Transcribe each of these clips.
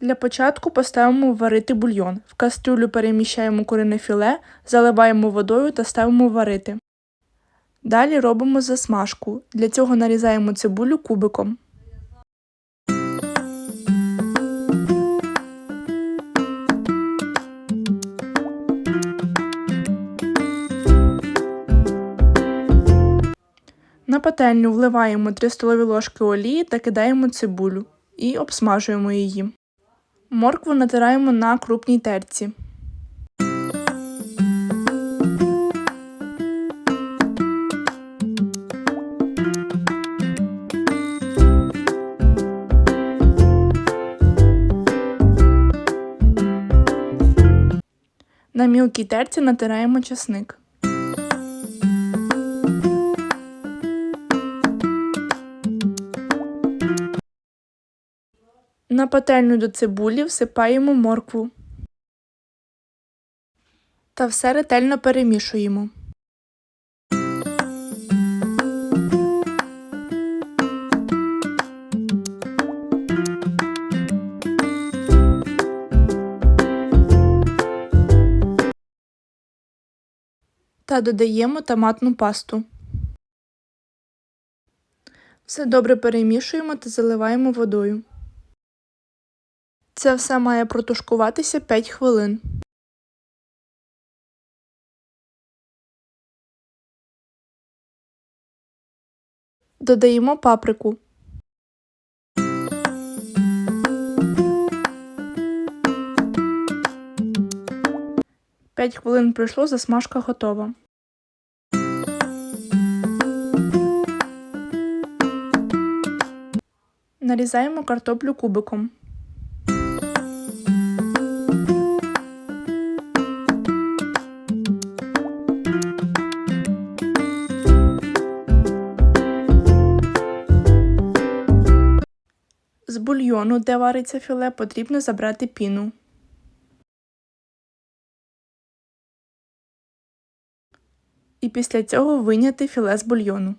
Для початку поставимо варити бульйон. В кастрюлю переміщаємо курине філе, заливаємо водою та ставимо варити. Далі робимо засмажку. Для цього нарізаємо цибулю кубиком. На пательню вливаємо 3 столові ложки олії та кидаємо цибулю і обсмажуємо її. Моркву натираємо на крупній терці. На мілкій терці натираємо часник. На пательню до цибулі всипаємо моркву та все ретельно перемішуємо. Та додаємо томатну пасту. Все добре перемішуємо та заливаємо водою. Це все має протушкуватися 5 хвилин. Додаємо паприку. П'ять хвилин пройшло, засмажка готова. Нарізаємо картоплю кубиком. З бульйону, де вариться філе, потрібно забрати піну. І після цього виняти філе з бульйону.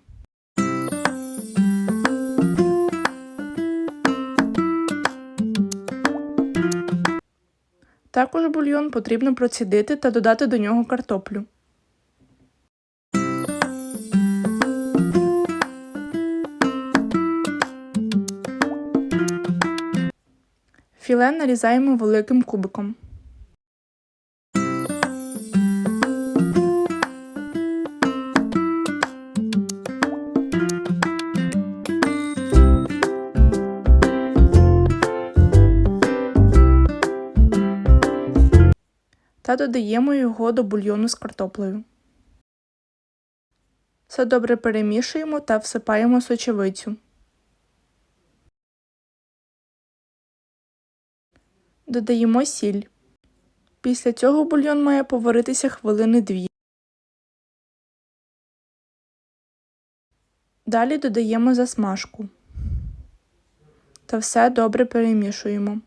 Також бульйон потрібно процідити та додати до нього картоплю. Філе нарізаємо великим кубиком. Та додаємо його до бульйону з картоплею. Все добре перемішуємо та всипаємо сочевицю. Додаємо сіль. Після цього бульйон має поваритися хвилини дві. Далі додаємо засмажку. Та все добре перемішуємо.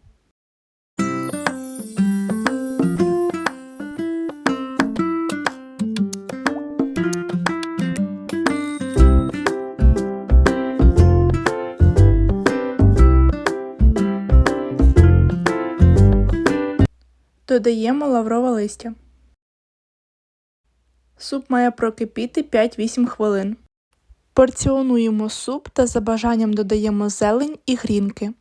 Додаємо лаврове листя. Суп має прокипіти 5-8 хвилин. Порціонуємо суп та за бажанням додаємо зелень і грінки.